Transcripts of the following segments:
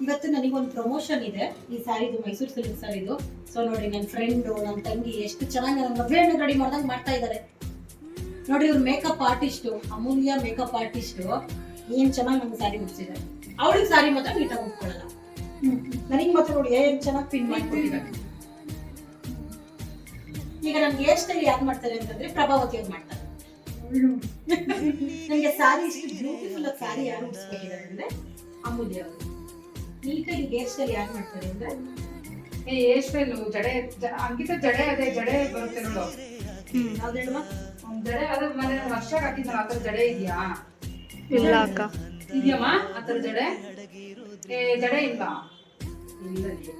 ಇವತ್ತು ನನಗೊಂದು ಪ್ರಮೋಷನ್ ಇದೆ. ಈ ಸ್ಯಾರಿದು ಮೈಸೂರು ಸಿಲ್ಕ್ ಸ್ಯಾರಿದು ಸೊ ನೋಡಿ ನನ್ನ ಫ್ರೆಂಡು ನನ್ನ ತಂಗಿ ಎಷ್ಟು ಚೆನ್ನಾಗಿ ನನ್ನ ಮದುವೆಯನ್ನು ರೆಡಿ ಮಾಡ್ದಂಗೆ ಮಾಡ್ತಾ ಇದ್ದಾರೆ ನೋಡಿ ಇವ್ರ makeup artist Amulya makeup artist ಏನ್ ಚೆನ್ನಾಗಿ ನಮ್ಗೆ ಸ್ಯಾರಿ ಮುಗಿಸಿದ್ದಾರೆ ಅವಳಿಗೆ ಸ್ಯಾರಿ ಮಾತ್ರ ನೀಟಾಗಿ ಉಟ್ಕೊಳ್ಳಲ್ಲ. ನನಗೆ ಮಾತ್ರ ನೋಡಿ ಏನ್ ಚೆನ್ನಾಗಿ ಪಿನ್ ಮಾಡ್ಕೊಂಡಿದ್ದಾರೆ ಈಗ ನನ್ಗೆ ಹೇರ್ ಸ್ಟೈಲ್ ಯಾರು ಮಾಡ್ತಾರೆ ಅಂತಂದ್ರೆ ಪ್ರಭಾವತಿ ಅವ್ರು ಮಾಡ್ತಾರೆ. ನನಗೆ ಸ್ಯಾರಿ ಇಷ್ಟು ಬ್ಯೂಟಿಫುಲ್ ಆಗಿ ಸ್ಯಾರಿ ಯಾರು ಅಂದ್ರೆ ಅಮೂಲ್ಯ ಅವರು. ನೀಟಾಗಿ ಹೇರ್ ಸ್ಟೈಲ್ ಯಾರು ಮಾಡ್ತಾರೆ ಅಂದ್ರೆ? ಏ ಹೇರ್ ಸ್ಟೈಲು ಜಡೆ ಜ- ಅಂಕಿತ ಜಡೆ ಅದೇ ಜಡೆ ಬರುತ್ತೆ ನೋಡು. ಯಾವ್ದು ಹೇಳುವ? ಒಂದ್ ಜಡೆ ಅದೇ ಮನೆ ವರ್ಷ ಹಾಕಿದ್ನಲ್ಲ ಆ ಥರ ಜಡೆ ಇದೆಯಾ? ಇಲ್ಲ ಅಕ್ಕ. ಇದೆಯಮ್ಮ ಆ ಥರ ಜಡೆ? ಏ ಜಡೆ ಇಲ್ಲ ಇಲ್ಲ. ಇದೆ.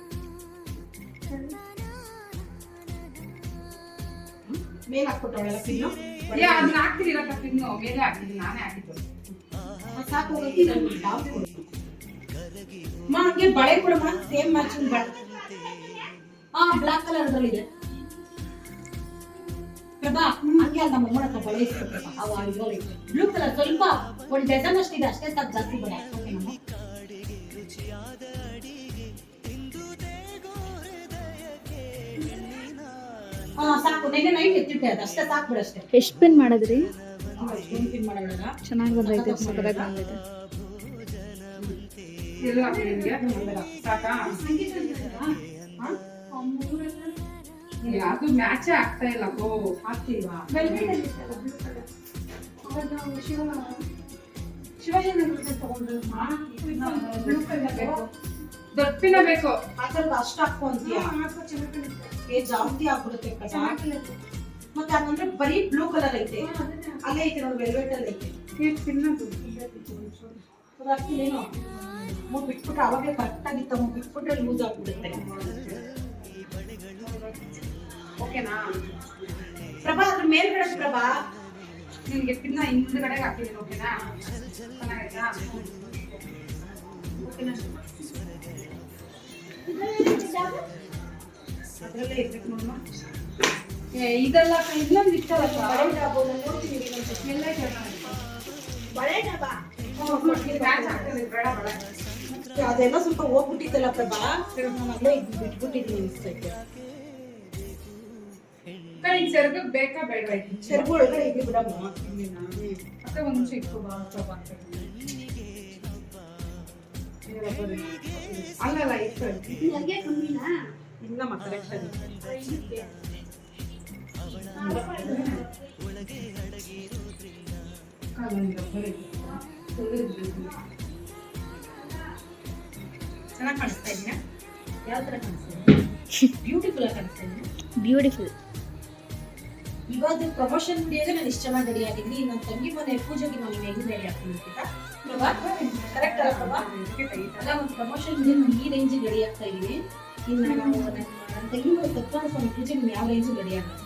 ಮೇಲ್ ಹಾಕ್ಬಿಟ್ಟವಳೆಲ್ಲ ಪಿನ್ನು? ಏ ಅದನ್ನ ಹಾಕ್ತಿರಲ್ಲ ಪಿನ್ನು. ಮೇಲೆ ಹಾಕಿದ್ದೀನಿ ನಾನೇ ಹಾಕಿದ್ದು. ಸಾಕು ಹೋಗಕ್ಕೆ ಡೌಟ್ ಕೊಡು. ಅಮ್ಮ ಹಂಗೆ ಬಳೆ ಕೊಡಮ್ಮ ಸೇಮ್ ಮ್ಯಾಚಿಂಗ್ ಬಳೆ ಹಾ ಬ್ಲಾಕ್ ಕಲರ್ ಅದ್ರಲ್ಲಿದೆ ಪ್ರಭಾ ಹಂಗೆ ಅಲ್ಲ ನಮ್ಮ ಹತ್ರ ಬಳೆ ಅವ ಇವಾಗ ಬ್ಲೂ ಕಲರ್ ಸ್ವಲ್ಪ ಒಂದು ಡಜನ್ ಅಷ್ಟಿದೆ ಅಷ್ಟೇ ಸಾಕು ಜಾಸ್ತಿ ಬಳೆ. ಸಾಕು ನೆನ್ನೆ ನೈಟ್ ಎತ್ತಿಟ್ಟೆ ಅದು ಅಷ್ಟೇ ಸಾಕು ಎಷ್ಟು ಪಿನ್ ಮಾಡಿದ್ರಿ? ಚೆನ್ನಾಗಿ ಬಂದೈತೆ ಸಕ್ಕದಾಗಿ ಬಂದೈತೆ. ಎಲ್ಲ ನಿಮಗೆ. ಸಾಕಾ? ಅದು ಮ್ಯಾಚೇ ಆಗ್ತಾ ಇಲ್ಲ ಗೋ. ಹಾಕ್ತಿಲ್ವಾ ದೊಡ್ಡಪಿನ ಬೇಕು. ಹಾಕಲ್ವಾ ಅಷ್ಟು ಹಾಕು ಅಂತೀಯ? ಏ ಜಾಸ್ತಿ ಆಗ್ಬಿಡುತ್ತೆ ಮತ್ತೆ ಹಂಗಂದ್ರೆ ಬರೀ ಬ್ಲೂ ಕಲರ್ ಐತೆ. ಅಲ್ಲೇ ಐತೆ ನೋಡಿ ವೆಲ್ವೆಟ್ ಅಲ್ಲಿ ಐತೆ. ತಿನ್ನೋದು. ಅದು ಹಾಕ್ತಿನೇನು ಬಿಟ್ಬಿಟ್ಟು ಬಿಟ್ಬಿಟ್ರೆ ಅವಾಗಲೇ ಕರೆಕ್ಟ್ ಆಗಿತ್ತ ಮೂ ಬಿಟ್ಬಿಟ್ರೆ ಲೂಸ್ ಆಗ್ಬಿಡುತ್ತೆ. ಓಕೆನಾ ಪ್ರಭಾ ಅದ್ರ ಮೇಲ್ಗಡೆ ಪ್ರಭಾ. ನಿನ್ಗೆ ಪಿನ್ನ ಹಿಂದ್ಗಡೆ ಹಾಕಿದ್ದೀನಿ ಓಕೆನಾ ಚೆನ್ನಾಗೈತಾ? ಓಕೆನಾ ಅದ್ರಲ್ಲೇ ಇರ್ಬೇಕು ನೋಡಮ್ಮ ಏ, ಇದೆಲ್ಲ ಇನ್ನೊಂದು ಇತ್ತಲ್ಲ ಬರೋ ಡಾಬೋದಲ್ಲಿ ನೋಡ್ತೀನಿ ಚೆನ್ನಾಗಿದೆ ಬಳೆ ಡಬ್ಬ ಮ್ಯಾಚ್ ಆಗ್ತದೆ ಬೇಡ ಬೇಡ ಅದೆಲ್ಲ ಸ್ವಲ್ಪ ಹೋಗ್ಬಿಟ್ಟಿತ್ತಲ್ಲ ಪ್ರಭಾ ನಾನು ಅಲ್ಲೇ ಇದ್ ಬಿಟ್ಬಿಟ್ಟಿದ್ದೀನಿ ಅನ್ಸ್ತೈತೆ ಕೈ ಸೆರಗು ಬೇಕಾ ಬೇಡ ಸೆರಗು ಒಳಗಡೆ ಇದ್ವಿ ಬಿಡಮ್ಮ ಮತ್ತೆ ಒಂದು ನಿಮಿಷ ಇಟ್ಕೋ ಬಾ ಸ್ವಲ್ಪ ಅಂತ ಅಲ್ಲಲ್ಲ ಇತ್ತು ಇಲ್ಲಮ್ಮ ಕರೆಕ್ಟ್ ಆಗಿ ಚೆನ್ನಾಗಿ ಕಾಣಿಸ್ತಾ ಯಾವ ಥರ ಬ್ಯೂಟಿಫುಲ್ ಕಾಣಿಸ್ತಾ ಬ್ಯೂಟಿಫುಲ್ ಇವಾಗ ಪ್ರಮೋಷನ್ ವಿಡಿಯೋಗೆ ನಾನು ಇಷ್ಟು ಚೆನ್ನಾಗಿ ರೆಡಿ ಆಗಿದ್ದೀನಿ ನನ್ನ ತಂಗಿ ಮನೆ, ಪೂಜೆಗೆ ನಾನು ಹೆಂಗ್ ರೆಡಿ ಆಗ್ತೀನಿ ಕರೆಕ್ಟ್ ಅಲ್ಲ ಅಲ್ಲ, ಒಂದು ಪ್ರಮೋಷನ್ ವಿಡಿಯೋ ನಾನು ಈ ರೇಂಜಿಗೆ ರೆಡಿ ಆಗ್ತಾ ಇದ್ದೀನಿ. ಇನ್ನು ತಂಗಿ ಮನೆ ಸ್ವಾಮಿ ಪೂಜೆಗೆ ಯಾವ ರೇಂಜಿಗೆ ರೆಡಿ ಆಗ್ತೀನಿ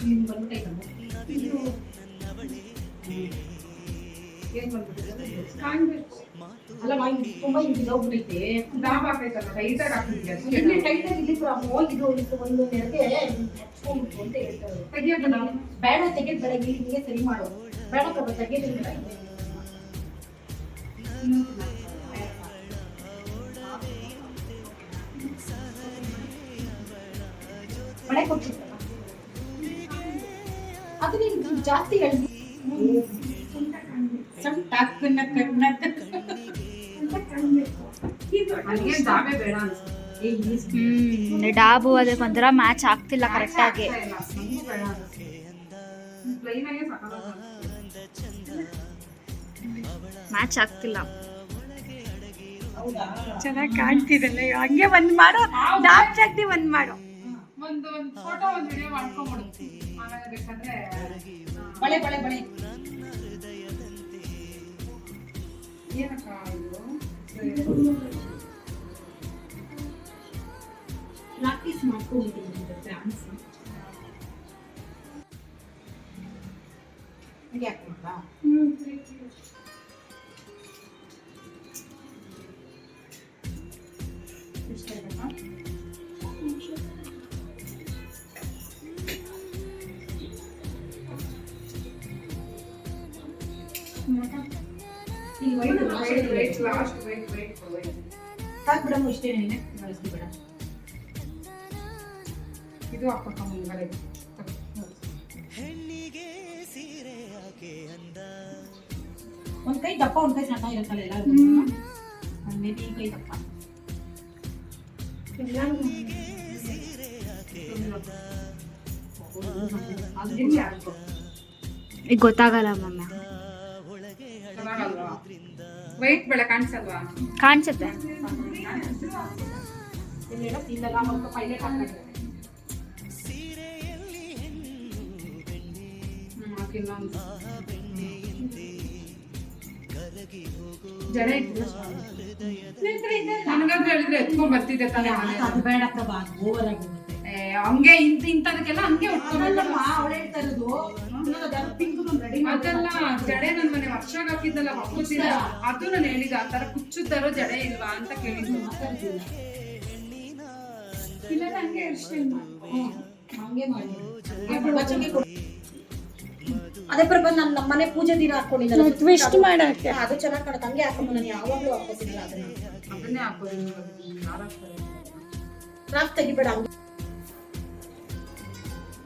ನೀನು ಬಂದ್ಬಿಟ್ಟೈತಮ್ಮ ಏನ್ ಬಂದ್ಬಿಟ್ಟಿದೆ ಅಲ್ಲ ಹಿಂಗೆ ತುಂಬಾ ಹಿಂಗೆ ಇದಾಗ್ಬಿಟ್ಟೈತೆ ದಾಬ್ ಹಾಕೈತಲ್ಲ ಟೈಟಾಗಿ ಹಾಕಿದ್ಯಾ ಇಲ್ಲಿ ಟೈಟ್ ಆಗಿ ಇಲ್ಲಿ ಅಮ್ಮ ಇದು ಇದು ಒಂದು ನೆರಗೆ ಹಚ್ಕೊಂಡ್ಬಿಟ್ಟು ಅಂತ ಹೇಳ್ತಾರೆ ತೆಗಿಯೋದು ನಾವು ಬೇಡ ತೆಗೆದ್ ಬೇಡ ಇಲ್ಲಿ ಹಿಂಗೆ ಸರಿ ಮಾಡು ಬೇಡ ಕಬ್ಬ ತೆಗೆದ್ ಬೇಡ ಮಳೆ ಕೊಡ್ತಿದ್ದಲ್ಲ ಅದು ನೀನು ಜಾಸ್ತಿ ಹೇಳಿ ಟಕ್ಕನ ಕಣ್ಣಕ್ಕ ನನಗೇನ್ ದಾಬೆ ಬೇಡ ಅನ್ಸುತ್ತೆ ಏ ಈ ಹ್ಮ್ ಡಾಬು ಅದಕ್ಕೆ ಒಂಥರ ಮ್ಯಾಚ್ ಆಗ್ತಿಲ್ಲ ಕರೆಕ್ಟಾಗಿ. ಮ್ಯಾಚ್ ಆಗ್ತಿಲ್ಲ. ಚೆನ್ನಾಗಿ ಕಾಣ್ತಿದಲ್ಲ. ಹಂಗೆ ಒಂದ್ ಮಾಡೋ. ಡಾಬ್ ಚಟ್ನಿ ಒಂದ್ ಮಾಡೋ. ಒಂದು ಒಂದು ಫೋಟೋ ಒಂದು ವಿಡಿಯೋ ಮಾಡ್ಕೊಂಬಿಡು. ಆಮೇಲೆ ಬೇಕಾದ್ರೆ ಬಳೆ ಬಳೆ ಬಳೆ ಏನಕ್ಕ ಇದು ಪ್ರಾಕ್ಟೀಸ್ ಮಾಡ್ಕೊಂಡಿದ್ದೀನಿ ಡ್ಯಾನ್ಸ್ ಇಲ್ಲಿ ಸೀರೆ ಯಾಕೆ ಲಾಸ್ಟ್ ವೈಟ್ ವೈಟ್ ವೈಟ್ ಸಾಕು ಬಿಡಮ್ಮ ಇಷ್ಟೇ ನೀನೆ ಬೇಡ ಇದು ಮುಂಗಡೆ ಒಂದ್ ಕೈ ದಪ್ಪ ಒಂದ್ ಕೈ ಸಣ್ಣ ಇರುತ್ತಲ್ಲ ಎಲ್ಲ ಮೇ ಬಿ ಕೈ ದಪ್ಪ ಈಗ ಗೊತ್ತಾಗಲ್ಲ ಮಮ್ಮ ವೈಟ್ ಬೆಳೆ ಕಾಣಿಸಲ್ವಾ? ಕಾಣಿಸುತ್ತೆ. ನನಗಾದ್ರೆ ಹೇಳಿದ್ರೆ ಎತ್ಕೊಂಡ್ ಬರ್ತಿದ್ದೆ ತಾನೇ ಅದು ಓವರ್ ಹೋಗುತ್ತೆ. ಹಂಗೆ ಇಂತ ಇಂಥದಕ್ಕೆಲ್ಲ ಹಂಗೆ ಅವಳು ಹೇಳ್ತಾ ಇರೋದು. ಅದೆಲ್ಲ ಜಡೆ ನನ್ ಮನೆ ವರ್ಷಾಗ ಹಾಕಿದ್ದಲ್ಲ ವಾಪಸ್ಸಿಲ್ಲ ಅದು ನಾನು ಹೇಳಿದ ಆ ತರ ಕುಚ್ಚುತ್ತಾರೋ ಜಡೆ ಇಲ್ವಾ ಅಂತ ಕೇಳಿದ್ರು ಇಲ್ಲ ನಂಗೆ ಅದೇ ಪ್ರಭಾ ನಾನು ನಮ್ಮ ಮನೆ ಪೂಜೆ ದಿನ ಹಾಕೊಂಡಿದ್ದೆ ಟ್ವಿಸ್ಟ್ ಮಾಡಕ್ಕೆ. ಅದು ಚೆನ್ನಾಗಿ ಕಾಣುತ್ತೆ. ಹಂಗೆ ಹಾಕೊಂಡು ನಾನು ಯಾವಾಗಲೂ ಹಾಕೋತಿರಲ್ಲ ಅದನ್ನ. ಅದನ್ನೇ ಹಾಕೋದು? ಕ್ರಾಫ್ಟ್ ತೆಗಿಬೇಡ.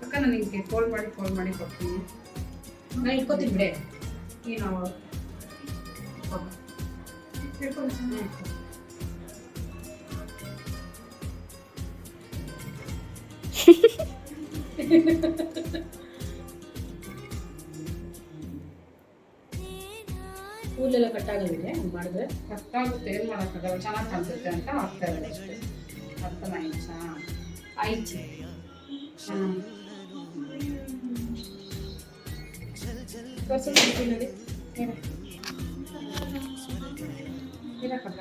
ಅಕ್ಕ ನಾನು ನಿಂಗೆ ಫೋನ್ ಮಾಡಿ ಫೋನ್ ಮಾಡಿ ಕೊಡ್ತೀನಿ. ನಾನು ಇಟ್ಕೋತೀನಿ ಬಿಡೆ ಏನು ಕೂದಲೆಲ್ಲ ಕಟ್ಟಾಗಲಿದೆ ಹಂಗೆ ಮಾಡಿದ್ರೆ? ಗೊತ್ತಾಗುತ್ತೆ ಏನ್ ಮಾಡಕ್ಕಾಗಲ್ಲ ಚೆನ್ನಾಗಿ ಕಾಣಿಸುತ್ತೆ ಅಂತ ಹಾಕ್ತಾ ಇರೋದು ಅಷ್ಟೇ ಅರ್ಥಮಾಯ್ತಾ ಆಯ್ತು ಹ್ಮ್. ತೋರ್ಸು ನೋಡಿ. ಇರಕ್ಕಕ್ಕ.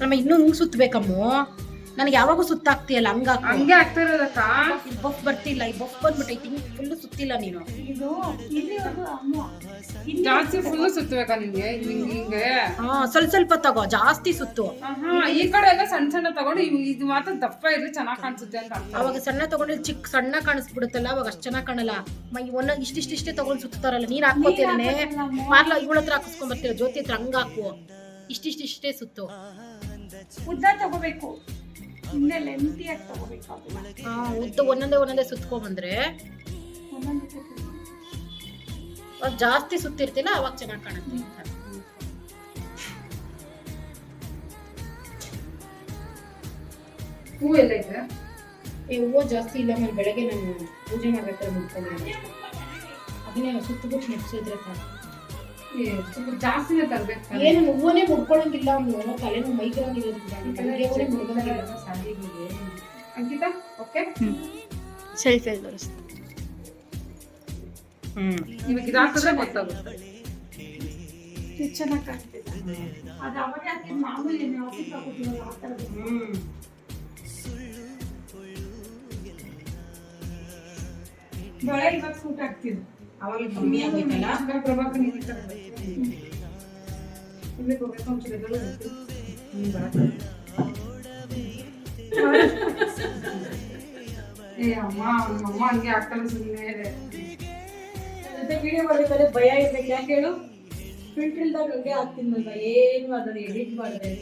ನಮ್ಮ ಇನ್ನೂ ಸುತ್ತಬೇಕಮ್ಮ ನನಗೆ ಯಾವಾಗೂ ಸುತ್ತಾಗ್ತಿಯಲ್ಲ ಹಂಗ ಹಂಗೆ ಆಗ್ತಾ ಇರೋದಕ್ಕ ಬಫ್ ಬರ್ತಿಲ್ಲ ಈ ಬಫ್ ಬಂದ್ಬಿಟ್ಟೈತಿ ಫುಲ್ ಸುತ್ತಿಲ್ಲ ನೀನು. ಇದು ಇಲ್ಲಿವರೆಗೂ ಅಮ್ಮ. ಜಾಸ್ತಿ ಫುಲ್ ಸುತ್ತಬೇಕಾ ನಿಂಗೆ? ಹಿಂಗೆ ಹಿಂಗೆ? ಹಾ ಸ್ವಲ್ಪ ಸ್ವಲ್ಪ ತಗೋ ಜಾಸ್ತಿ ಸುತ್ತು. ಆಹಾ, ಈ ಕಡೆ ಎಲ್ಲ ಸಣ್ಣ ಸಣ್ಣ ತಗೊಂಡು ಇವ್- ಇದು ಮಾತ್ರ ದಪ್ಪ ಇದ್ರೆ ಚೆನ್ನಾಗಿ ಕಾಣಿಸುತ್ತೆ ಅಂತ ಅರ್ಥ. ಅವಾಗ ಸಣ್ಣ ತಗೊಂಡ್ರೆ ಚಿಕ್ಕ ಸಣ್ಣ ಕಾಣಿಸ್ಬಿಡುತ್ತಲ್ಲ ಅವಾಗ ಅಷ್ಟು ಚೆನ್ನಾಗಿ ಕಾಣಲ್ಲ. ಮೈ ಒಂದೊಂದು ಇಷ್ಟಿಷ್ಟಿಷ್ಟೇ ತಗೊಂಡು ಸುತ್ತಾರಲ್ಲ ನೀನ್ ಹಾಕೋತೀರನೆ ಮಾರ್ಲ ಇವಳ ಹತ್ರ ಹಾಕಿಸ್ಕೊಂಡ್ ಬರ್ತೀರ ಜ್ಯೋತಿ ಹತ್ರ ಹಂಗ ಹಾಕು. ಇಷ್ಟಿಷ್ಟಿಷ್ಟೇ ಸುತ್ತು. ಉದ್ದ ತಗೋಬೇಕು. ಲೆಂತಿಯಾಗಿ ಹಾ ಉದ್ದ ಒಂದೊಂದೇ ಒಂದೊಂದೇ ಸುತ್ಕೊಂಡ್ಬಂದ್ರೆ ಅವಾಗ ಜಾಸ್ತಿ ಸುತ್ತಿರ್ತಿಲ್ಲ ಅವಾಗ ಚೆನ್ನಾಗಿ ಕಾಣುತ್ತೆ. ಅಂತ. ಹೂ ಎಲ್ಲ ಇದೆ ಈ ಹೂವು ಜಾಸ್ತಿ ಇಲ್ಲ ಮೇಲೆ ಬೆಳಗ್ಗೆ ನಾನು ಪೂಜೆ ಮಾಡ್ಬೇಕಾದ್ರೆ ಮುಟ್ಕೊಂಡು ಅದನ್ನೇ ಸುತ್ತಬಿಟ್ಟು ನೆಡ್ಸಿದ್ರೆ ಸಾಕು. ಜಾಸ್ತಿನೇ ತರಬೇಕು. ಏನು ಹೂವನೇ ಮುಡ್ಕೊಳಂಗಿಲ್ಲ ಅವನು ತಲೆನೂ ಮೈಗ್ರೇನ್ ಅಂಕಿತಾ ಓಕೆ ಸೆಲ್ಫಿಯಲ್ಲಿ ತೋರಿಸ್ತೀನಿ ಹ್ಮ್. ಇವಾಗ ಇದು ಹಾಕಿದ್ರೆ ಗೊತ್ತಾಗುತ್ತೆ ಚೆನ್ನಾಗಿ ಕಾಣ್ತಿದೆ. ಅದು ಅವಾಗ ಮಾಮೂಲಿ ಆಫೀಸ್ ಹಾಕೋತೀವಲ್ಲ ಆ ಥರದ್ದು. ಹ್ಮ್. ಬಳೆ ಇವಾಗ ಸೂಟ್ ಆಗ್ತಿದೆ. ಅವಾಗ ಕಮ್ಮಿ ಆಗಿತ್ತಲ್ಲ? ಪ್ರಭಾಕರ್ ಹೋಗ್ಬೇಕು. ಏ ಅಮ್ಮ ಅಮ್ಮ ಹಂಗೆ ಸುಮ್ಮನೆ ವಿಡಿಯೋ ಭಯ ಇರ್ಬೇಕು. ಯಾಕೆ ಹೇಳು? ಫಿಲ್ಟರ್ ಇಲ್ದಾಗ ಹಂಗೆ ಆಗ್ತಿದ್ನಲ್ಲ ಏನು ಮಾಡಿದ್ರೆ ಎಡಿಟ್ ಮಾಡಿದೆ.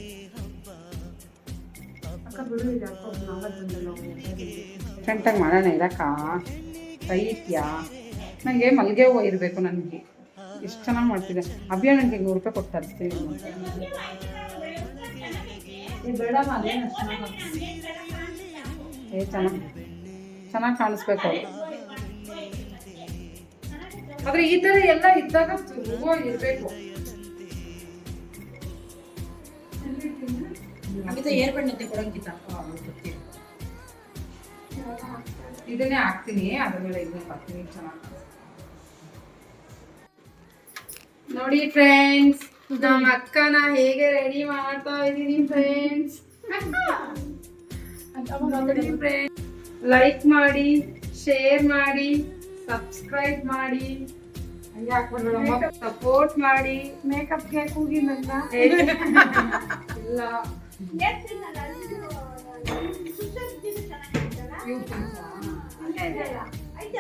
ಅಕ್ಕ ಬಿಡು ಇದು ಹಾಕೋದು ನಾಲ್ಕು ಬಂದಲ್ಲ ಫ್ರಂಟಾಗಿ ಮಾಡೋಣ ಇರಕ್ಕ. ಕೈ ನನಗೆ ಮಲ್ಲಿಗೆ ಹೂವು ಇರಬೇಕು ನನಗೆ. ಎಷ್ಟು ಚೆನ್ನಾಗಿ ಮಾಡ್ತಿದೆ ಅಭಿಯ ನನಗೆ ನೂರು ರೂಪಾಯಿ ಕೊಟ್ಟು ತರಿಸ್ತೀನಿ ಏ ಚೆನ್ನಾಗಿ ಚೆನ್ನಾಗಿ. ಕಾಣಿಸ್ಬೇಕು ಆದ್ರೆ ಈ ತರ ಎಲ್ಲ ಇದ್ದಾಗ ಹೂವು ಇರಬೇಕು. ಇದನ್ನೇ ಹಾಕ್ತೀನಿ ಅದ್ರ ಮೇಲೆ ಇದನ್ನ ಹಾಕ್ತೀನಿ ಚೆನ್ನಾಗಿ ನೋಡಿ ಫ್ರೆಂಡ್ಸ್ ನಮ್ಮ ಅಕ್ಕನ ಹೇಗೆ ರೆಡಿ ಮಾಡ್ತಾ ಇದ್ದೀನಿ ಫ್ರೆಂಡ್ಸ್ ಫ್ರೆಂಡ್ಸ್ ಲೈಕ್ ಮಾಡಿ ಶೇರ್ ಮಾಡಿ ಸಬ್ಸ್ಕ್ರೈಬ್ ಮಾಡಿ. ಸಪೋರ್ಟ್ ಮಾಡಿ. ಮೇಕಪ್ಗೆ ಕೂಗಿ ನನ್ನ. ಇಲ್ಲ. ಇವು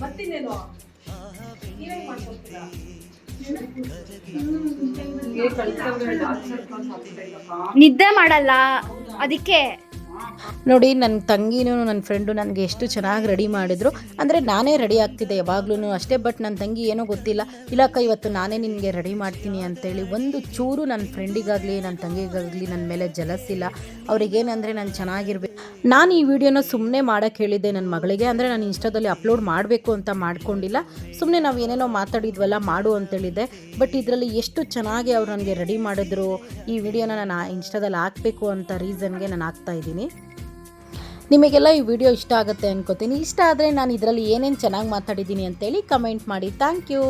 ಮತ್ತಿನ್ನೇನು. ನಿದ್ದೆ ಮಾಡಲ್ಲ. ಅದಕ್ಕೆ ನೋಡಿ ನನ್ನ ತಂಗಿನೂ ನನ್ನ ಫ್ರೆಂಡು ನನಗೆ ಎಷ್ಟು ಚೆನ್ನಾಗಿ ರೆಡಿ ಮಾಡಿದ್ರು. ಅಂದರೆ ನಾನೇ ರೆಡಿ ಆಗ್ತಿದ್ದೆ ಯಾವಾಗ್ಲೂ ಅಷ್ಟೇ ಬಟ್ ನನ್ನ ತಂಗಿ ಏನೋ ಗೊತ್ತಿಲ್ಲ. ಇಲ್ಲಕ್ಕ, ಇವತ್ತು ನಾನೇ ನಿನಗೆ ರೆಡಿ ಮಾಡ್ತೀನಿ ಅಂತೇಳಿ ಒಂದು ಚೂರು ನನ್ನ ಫ್ರೆಂಡಿಗಾಗಲಿ ನನ್ನ ತಂಗಿಗಾಗಲಿ ನನ್ನ ಮೇಲೆ ಜಲಸಿಲ್ಲ ಅವ್ರಿಗೇನಂದರೆ ನಾನು ಚೆನ್ನಾಗಿರ್ಬೇಕು. ನಾನು ಈ ವಿಡಿಯೋನ ಸುಮ್ಮನೆ ಮಾಡೋಕ್ಕೆ ಹೇಳಿದ್ದೆ ನನ್ನ ಮಗಳಿಗೆ, ಅಂದರೆ ನಾನು ಇನ್ಸ್ಟಾದಲ್ಲಿ ಅಪ್ಲೋಡ್ ಮಾಡಬೇಕು ಅಂತ ಮಾಡ್ಕೊಂಡಿಲ್ಲ. ಸುಮ್ಮನೆ ನಾವು ಏನೇನೋ ಮಾತಾಡಿದ್ವಲ್ಲ, ಮಾಡು ಅಂತೇಳಿದ್ದೆ. ಬಟ್ ಇದರಲ್ಲಿ ಎಷ್ಟು ಚೆನ್ನಾಗಿ ಅವ್ರು ನನಗೆ ರೆಡಿ ಮಾಡಿದ್ರು. ಈ ವಿಡಿಯೋನ ನಾನು ಇನ್ಸ್ಟಾದಲ್ಲಿ ಹಾಕಬೇಕು ಅಂತ ರೀಸನ್ಗೆ ನಾನು ಹಾಕ್ತಾ ಇದ್ದೀನಿ. ನಿಮಗೆಲ್ಲ ಈ ವಿಡಿಯೋ ಇಷ್ಟ ಆಗುತ್ತೆ ಅನ್ಕೋತೀನಿ. ಇಷ್ಟ ಆದರೆ ನಾನು ಇದರಲ್ಲಿ ಏನೇನು ಚೆನ್ನಾಗಿ ಮಾತಾಡಿದ್ದೀನಿ ಅಂತೇಳಿ ಕಮೆಂಟ್ ಮಾಡಿ. Thank you